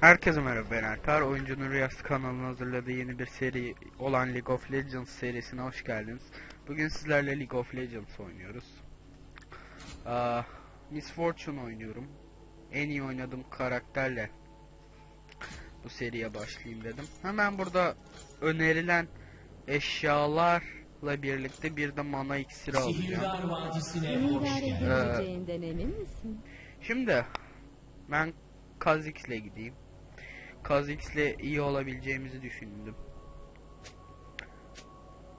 Herkese merhaba ben Alper. Oyuncunun Rüyası kanalının hazırladığı yeni bir seri olan League of Legends serisine hoş geldiniz. Bugün sizlerle League of Legends oynuyoruz. Aa, Miss Fortune oynuyorum. En iyi oynadığım karakterle bu seriye başlayayım dedim. Hemen burada önerilen eşyalarla birlikte bir de mana iksiri alacağım. Misin? Şimdi ben Kha'Zix'le gideyim. Kha'Zix'le iyi olabileceğimizi düşündüm.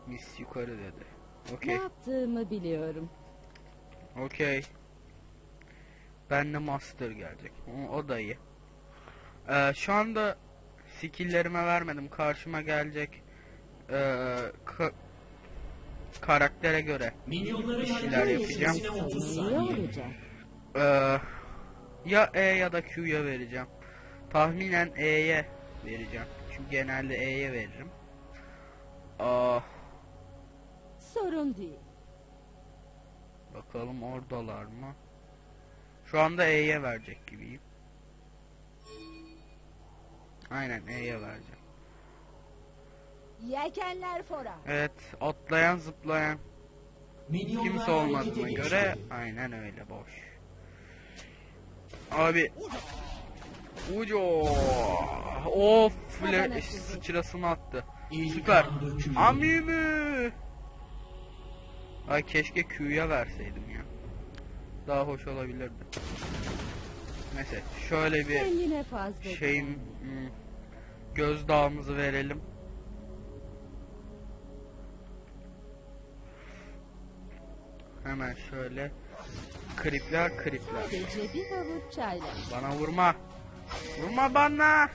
Miss yukarı dedi. Ne Okey. yaptığımı biliyorum. Okey. Ben de Master gelecek. O, o da iyi. Ee, şu anda skill'lerime vermedim. Karşıma gelecek ee, ka- karaktere göre Minyonları Bir şeyler hareket yapacağım. süresine 30 İyi saniye. olacak. Ee, ya E ya da Q'ya vereceğim. Tahminen E'ye vereceğim. Çünkü genelde E'ye veririm. Aa, Sorun değil. bakalım oradalar mı? Şu anda E'ye verecek gibiyim. Aynen E'ye vereceğim. Yelkenler fora. Evet, atlayan zıplayan Minyonlar kimse olmadığına geçti. göre aynen öyle boş. Abi Uco Of fle sıçrasını attı. Süper. Amimü. Ay keşke Q'ya verseydim ya. Daha hoş olabilirdi. Neyse şöyle bir şeyim hmm, gözdağımızı verelim. Hemen şöyle kripler kripler. Bana vurma. Vurma bana.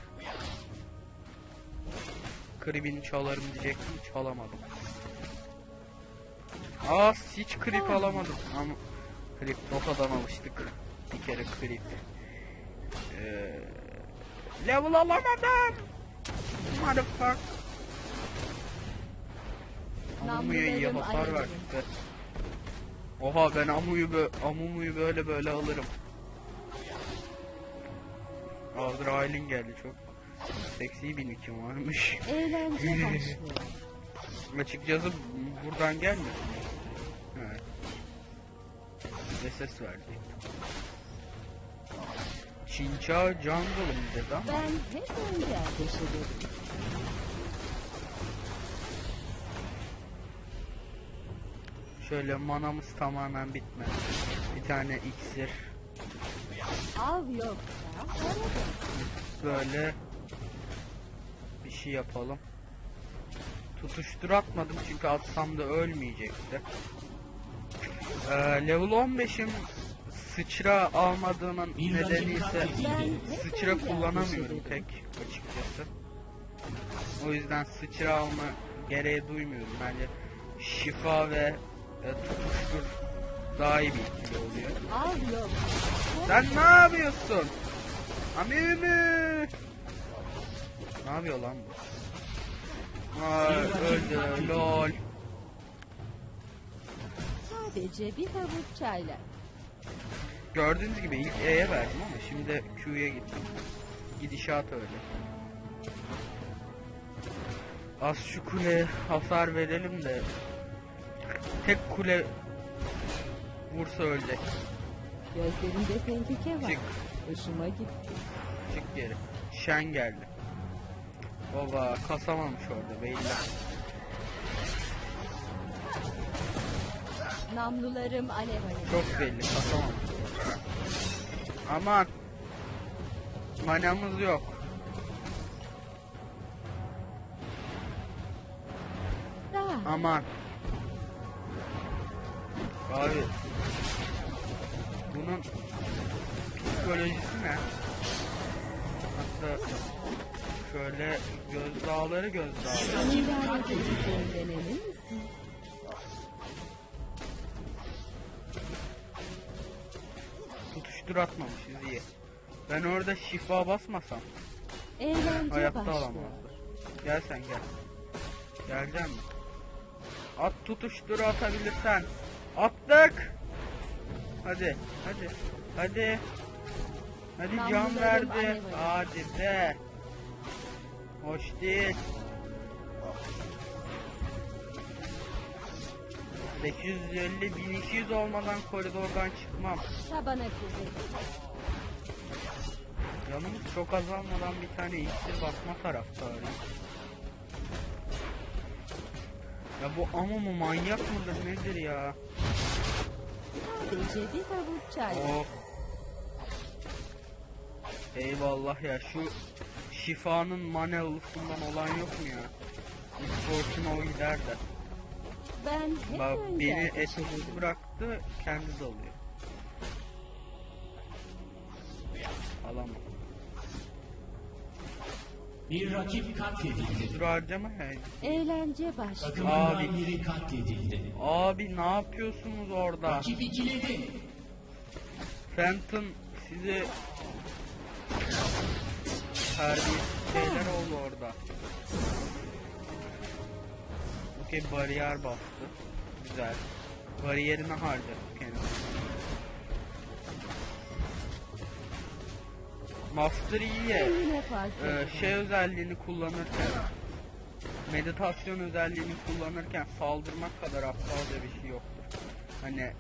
Kribini çalarım diyecektim çalamadım. Aa hiç krip alamadım ama krip Dota'dan alıştık. Bir kere krip. Ee, level alamadım. Motherfuck. Amumu'ya iyi hasar alevli. verdi. Oha ben Amu'yu bö Amumu'yu böyle böyle alırım. Azrail'in geldi çok. Seksi bir nikim varmış. Eğlence başlıyor. Açıkçası buradan gelmesin. Evet. De ses verecek. Çinça jungle'ım dedi ama. Ben hep önce ateş ederim. Şöyle manamız tamamen bitmedi. Bir tane iksir. Av arada. Böyle bir şey yapalım. Tutuştur atmadım çünkü atsam da ölmeyecekti. Ee, level 15'im sıçra almadığımın Bir nedeni ise sıçra kullanamıyorum pek açıkçası. O yüzden sıçra alma gereği duymuyorum. Bence şifa ve e, tutuştur daha iyi bir ikili oluyor. Sen ne yapıyorsun? Amimi. Ne yapıyor lan bu? Aa, öldü lol. sadece bir havuç çayla. Gördüğünüz gibi ilk E'ye verdim ama şimdi Q'ya gittim. Gidişat öyle. Az şu kule hasar verelim de tek kule vursa ölecek. Gözlerinde tehlike var. Çık. Hoşuma gitti. Çık geri. Şen geldi. Baba kasamamış orada belli. Namlularım alev alev. Çok belli kasamamış. Aman. Manamız yok. Daha. Aman. Abi. Bunun psikolojisi ne? Hatta şöyle gözdağları gözdağları. Tutuştur atmamışız iyi. Ben orada şifa basmasam Eğlence hayatta başlıyor. alamazlar. Gel sen gel. Geleceksin mi? At tutuştur atabilirsen. Attık. Hadi hadi hadi. Hadi can Namlularım verdi. Hadi de. Hoş değil. 850 1200 olmadan koridordan çıkmam. Tabana kuvvet. Yanımız çok azalmadan bir tane iksir basma taraftarı. Ya bu ama mı manyak mıdır nedir ya? Sadece bir havuç çay. Oh. Eyvallah ya şu şifanın manevlusundan olan yok mu ya? Misfortune o gider de. Ben Bak beni ederim. bıraktı kendi dalıyor. Alamam. Bir rakip katledildi. Dur harcama he. Eğlence başlıyor. Takımından Abi. biri katledildi. Abi ne yapıyorsunuz orada? Rakip ikiledi. Phantom sizi terbiyesiz şeyler oldu orada. Okey bariyer bastı. Güzel. Bariyerini harcadık kendisi. Master. Kendine fazla. Ee, şey özelliğini kullanırken meditasyon özelliğini kullanırken saldırmak kadar aptalca bir şey yoktur. Hani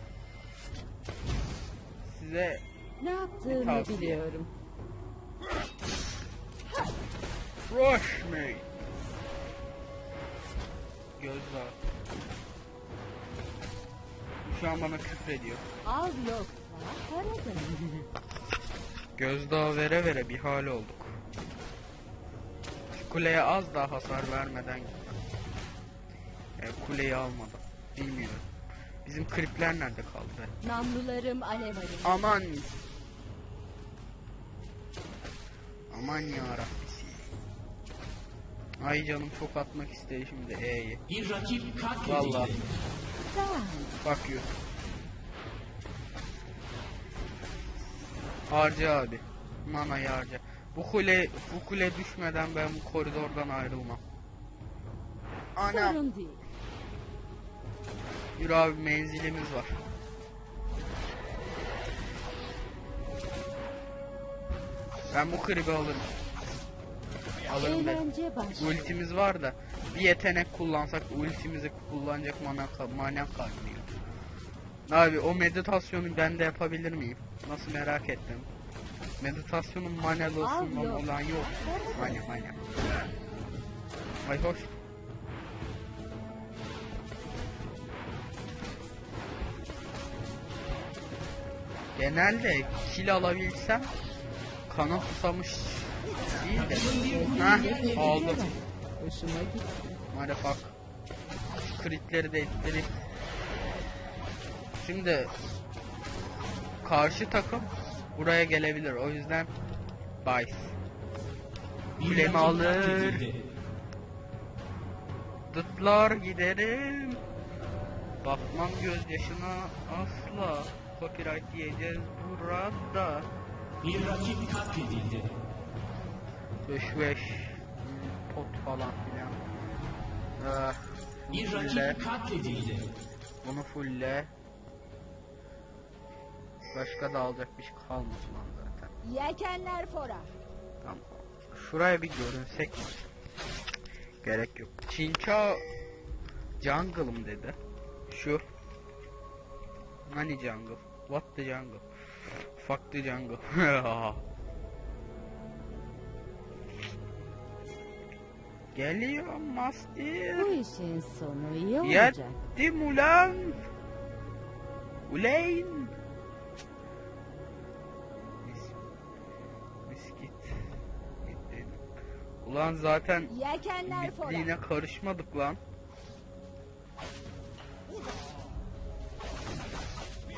size ne yaptığımı tavsiye. biliyorum. Rush me. Gözler. Şu an bana küfrediyor. Al dön. Gözdağı vere vere bir hal olduk. Şu kuleye az daha hasar vermeden gittim. Yani kuleyi almadım. Bilmiyorum. Bizim kripler nerede kaldı? Namlularım alev alıyor. Aman. Aman yarabbisi. Ay canım çok atmak istedi şimdi E'yi. Bir rakip katledildi. Vallahi. Daha Bak you. Harca abi. Manayı harca. Bu kule bu kule düşmeden ben bu koridordan ayrılmam. Anam. Yürü abi menzilimiz var. Ben bu kribi alırım. Alırım başlıyor. Ultimiz var da bir yetenek kullansak ultimizi kullanacak mana, mana kalmıyor. Abi o meditasyonu ben de yapabilir miyim? Nasıl merak ettim. Meditasyonun Al manelosundan yok. olan yok. Mane mane. Ay hoş. Genelde kill alabilsem kana susamış Heh, aldım. Hadi bak. Kritleri de ettirip. Şimdi karşı takım buraya gelebilir. O yüzden Bice. Kulemi alır. Dıtlar giderim. Bakmam gözyaşına asla. Copyright diyeceğiz burada. Bir rakip katledildi. 5 5 pot falan filan. Ah, Bir fulle. rakip katledildi. Bunu fulle. Başka da alacak bir şey kalmasın lan zaten. Yelkenler fora. Tamam. Şuraya bir görünsek mi? Gerek yok. Çinçao jungle'ım dedi. Şu. Hani jungle? What the jungle? Fuck the jungle. Geliyor Master. Bu işin sonu iyi olacak. Yettim ulan. Uleyn. Mis. Gittim. Ulan zaten Yelkenler bitliğine karışmadık lan.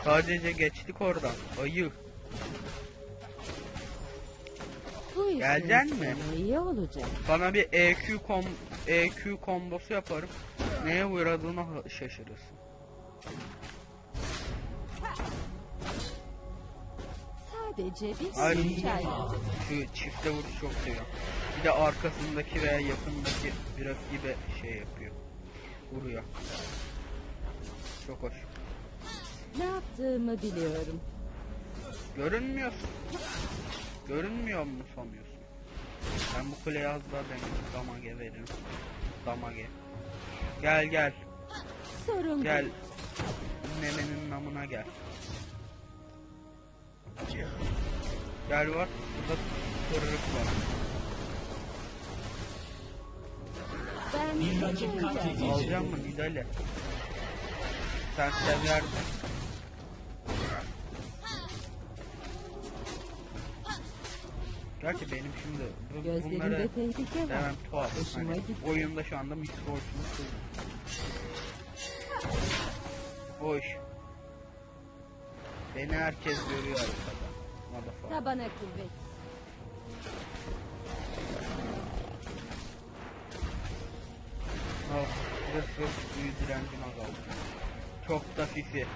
Sadece geçtik oradan. Ayı. Geleceksin mi? iyi olacak. Sana bir EQ kom EQ kombosu yaparım. Neye uğradığını ha- şaşırırsın. Sadece bir Ay. sürü çay. Şu çifte vuruş çok seviyorum. Bir de arkasındaki veya yakındaki bir rakibe şey yapıyor. Vuruyor. Çok hoş. Ne yaptığımı biliyorum. Görünmüyorsun. Görünmüyor mu sanıyorsun? Ben bu kuleye az daha demin damage veririm. Damage. Gel gel. Sorun Gel. değil. Nemenin namına gel. Gel var. Burada tırırık var. Ben Bir rakip katledildi. Alacağım mı Nidale? Sen severdin. Gerçi benim şimdi bu, bunları Gözlerinde tehlike var. demem tuhaf. Hoşuma Hani gitti. oyunda şu anda Miss Fortune'u kıldım. Hoş. Beni herkes görüyor arkada. Motherfucker. Tabana kuvvet. Oh, zırh zırh büyü direncim azaldı. Çok da fifi.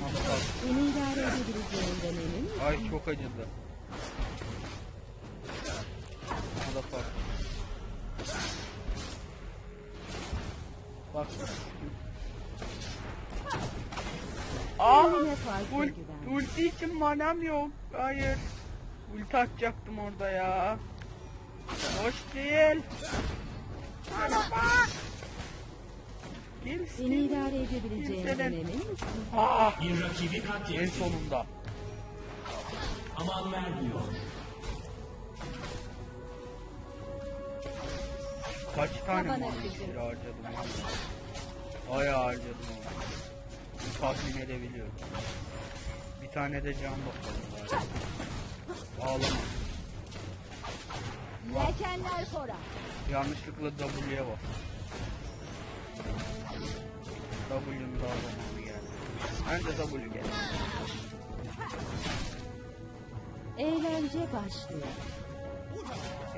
Motherfucker. Beni idare edebileceğinden emin misin? Ay çok acıdı. Motherfucker. Bak. Aa! Ul ulti için manam yok. Hayır. Ulti atacaktım orada ya. Hoş değil. Gelsin. idare edebileceğinden Kimsenin- emin misin? Aa! Bir rakibi En katledildi. sonunda. Aman vermiyor. Kaç tane Babana mavi harcadım ya. Ay harcadım onu. Tahmin edebiliyorum. Bir tane de can basalım bari. Ağlama. Yelkenler fora. Yanlışlıkla W'ye bas. W'nin daha zamanı geldi. Bence W geldi. Eğlence başlıyor.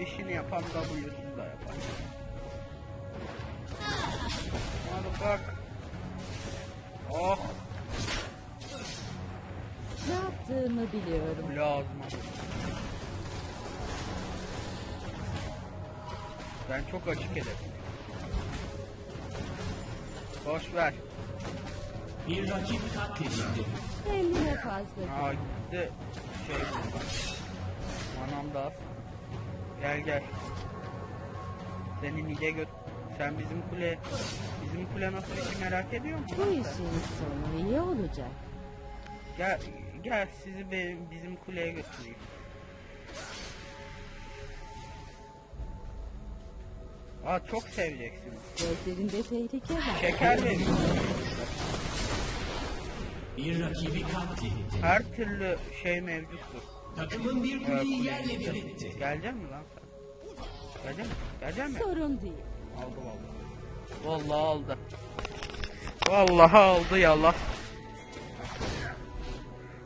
İşini yapan W'suz da yapar. Bak. Oh Ne yaptığımı biliyorum. lazım. Ben çok açık ederim. Boş ver. Bir rakip katledildi. Kendine fazla Aa gitti. Şey Manam da az. Gel gel. Seni nide göt. Sen bizim kule bizim kule nasıl bir şey merak ediyor musun? Bu işin sonu iyi olacak. Gel gel sizi benim bizim kuleye götüreyim. Aa çok seveceksiniz. Gözlerinde tehlike var. Şeker verin. Bir rakibi katledildi. Her türlü şey mevcuttur. Takımın bir kuleyi yerle bir etti. Gelecek mi lan sen? Gelecek mi? Gelecek mi? Sorun değil. Aldı vallahi. Vallahi aldı. Vallahi aldı yallah.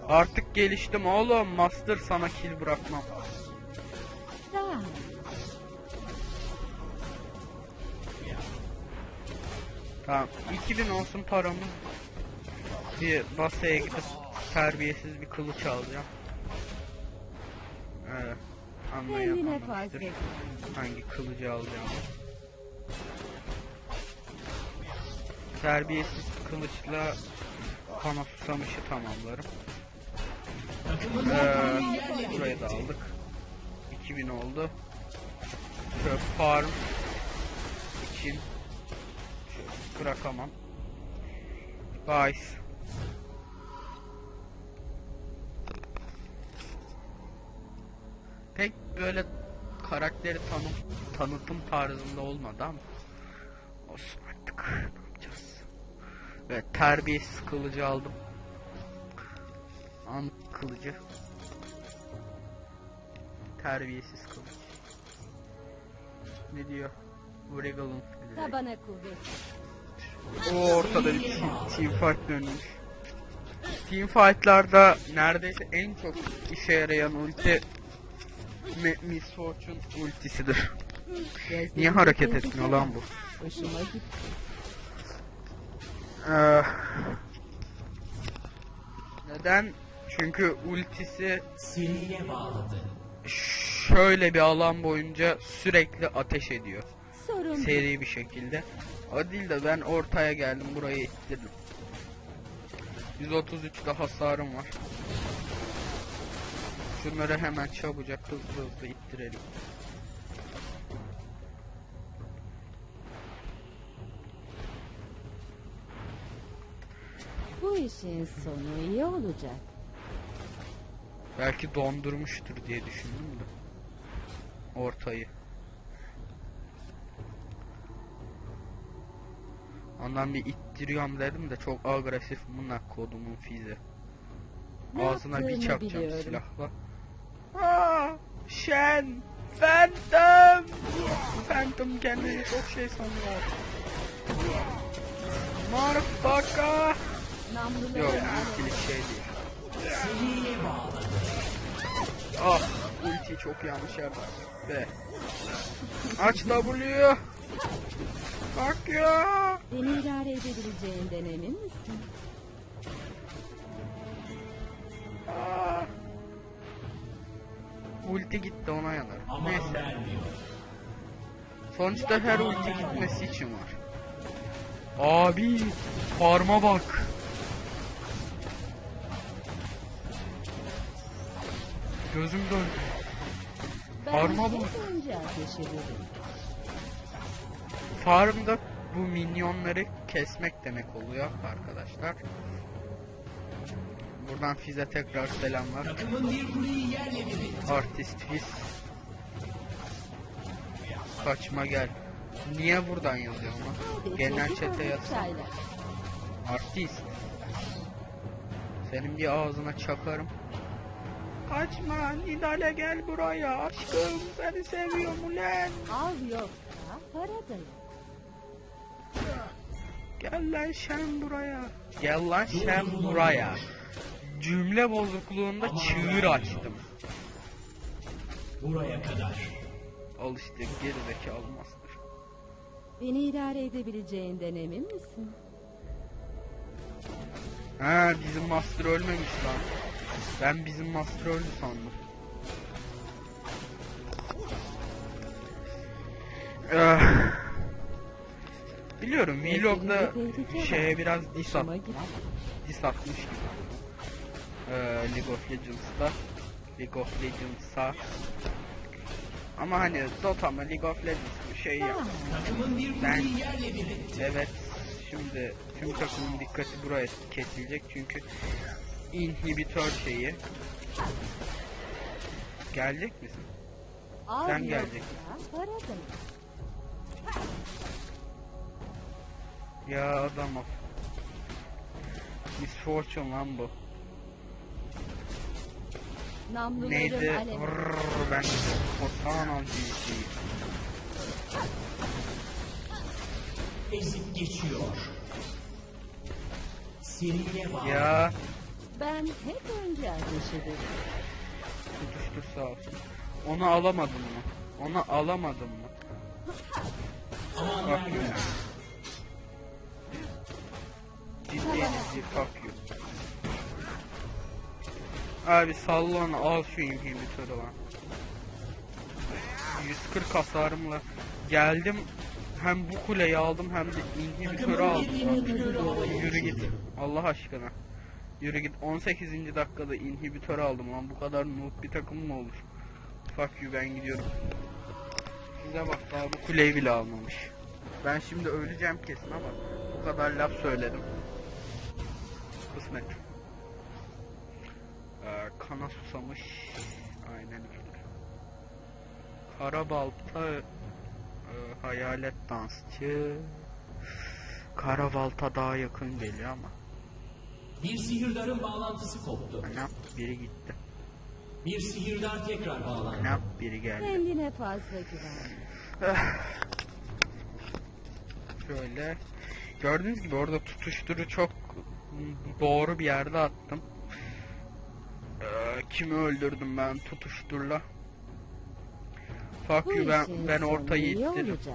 Artık geliştim oğlum. Master sana kill bırakmam. Tamam. 2000 olsun paramız. Bir basaya gidip terbiyesiz bir kılıç alacağım. Evet. Güven. Hangi kılıcı alacağım. Terbiyesiz kılıçla kana susamışı tamamlarım. Ee, burayı da aldık. 2000 oldu. Şöyle farm için bırakamam. Guys. Pek böyle karakteri tanım, tanıtım tarzında olmadı ama olsun artık. Ve terbiyesiz kılıcı aldım. An kılıcı. Terbiyesiz kılıç. Ne diyor? Wriggle'ın Tabana kuvvet. O ortada bir team, team fight dönmüş. Team fight'larda neredeyse en çok işe yarayan ulti Mi- Miss Fortune ultisidir. Niye hareket etmiyor lan bu? Hoşuma gitti. Ee, neden? Çünkü ultisi seriye bağladı. şöyle bir alan boyunca sürekli ateş ediyor. Sorun. Seri bir şekilde. O değil de ben ortaya geldim burayı ittirdim. 133'te hasarım var. Şunları hemen çabucak hızlı hızlı ittirelim. İşin sonu iyi olacak. Belki dondurmuştur diye düşündüm de. Ortayı. Ondan bir ittiriyorum dedim de çok agresif buna kodumun fizi. Ne Ağzına bir çakacağım biliyorum. silahla. Aa, Shen! Phantom! Phantom kendini çok şey sanıyor. Motherfucker! Yok, alevi. ultili şey değil. Ah, ultiyi çok yanlış yerde. Be. Aç W'yu. Bak ya. Beni idare edebileceğinden emin misin? Ah. Ulti gitti ona yanar. Neyse. Sonuçta her ulti gitmesi için var. Abi, farma bak. Gözüm döndü. Ben Parma hep bak. önce ateş ederim. Farmda bu minyonları kesmek demek oluyor arkadaşlar. Buradan Fize tekrar selamlar. Artist Fiz. Kaçma gel. Niye buradan yazıyor? Sadece Genel yazsana. çayla. Artist. Senin bir ağzına çakarım. Kaçma Nidale gel buraya aşkım seni seviyorum ulan. Av yoksa para da yok. Gel lan Şen buraya. Gel lan Şen buraya. Cümle bozukluğunda çığır açtım. Buraya kadar. Al işte gerizekalı master. Beni idare edebileceğinden emin misin? Ha bizim master ölmemiş lan. Ben bizim master öldü sandım. Eh. Biliyorum Vlog'da şeye biraz dis, at, dis atmış gibi. Ee, League of Legends'ta. League of Legends'a. Ama hani Dota mı League of Legends bir şey bir Ben-. Evet. Şimdi tüm takımın dikkati buraya kesilecek çünkü inhibitör şeyi. Gelecek misin? Av Sen da yok. Ya adam ol. Misfortune lan bu. Namluların Neydi? Rrrr, ben Korsan avcıyım. Ezip geçiyor. Seriye bağladı. Ya Ben hep önce ateş ederim. tutuştur sağ olsun. Onu alamadım mı? Onu alamadım mı? Aman Fuck you. Ciddi fuck you. Abi salla onu al şu inhibitörü lan. 140 hasarımla geldim. Hem bu kuleyi aldım hem de inhibitörü aldım. Yürü git. Allah aşkına. Yürü git. 18. dakikada inhibitör aldım lan. Bu kadar noob bir takım mı olur? Fuck you ben gidiyorum. Size bak daha bu kuleyi bile almamış. Ben şimdi öleceğim kesin ama bu kadar laf söyledim. Kısmet. Ee, kana susamış. Aynen öyle. Karabalta e, hayalet dansçı. Karabalta daha yakın geliyor ama. Bir sihirdarın bağlantısı koptu. Ne yaptı? Biri gitti. Bir sihirdar tekrar bağlandı. Ne yaptı? Biri geldi. Kendine fazla güven. Şöyle. Gördüğünüz gibi orada tutuşturu çok doğru bir yerde attım. Ee, kimi öldürdüm ben tutuşturla? Fuck Bu you ben, işin ben sonu ortayı iyi ittiririm. olacak.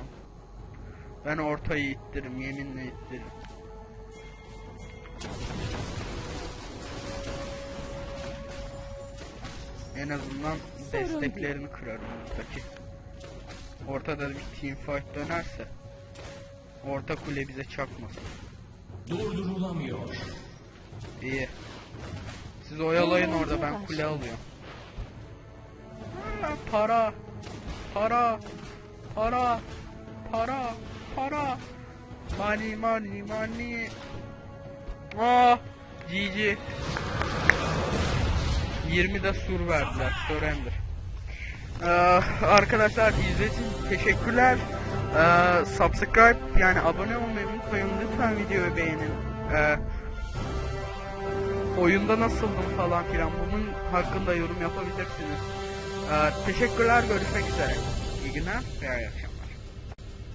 Ben ortayı ittiririm yeminle ittiririm. En azından desteklerini kırarım buradaki. Ortada bir team fight dönerse orta kule bize çakmasın. Durdurulamıyor. İyi. Siz oyalayın Eğlence orada ben kule alıyorum. para para para para para money money money Ah GG 20'de sur verdiler surrender. Ee, arkadaşlar izlediğiniz teşekkürler. Ee, subscribe yani abone olmayı unutmayın. Lütfen videoyu beğenin. Ee, oyunda nasıldım falan filan bunun hakkında yorum yapabilirsiniz. Ee, teşekkürler görüşmek üzere. İyi günler ve akşamlar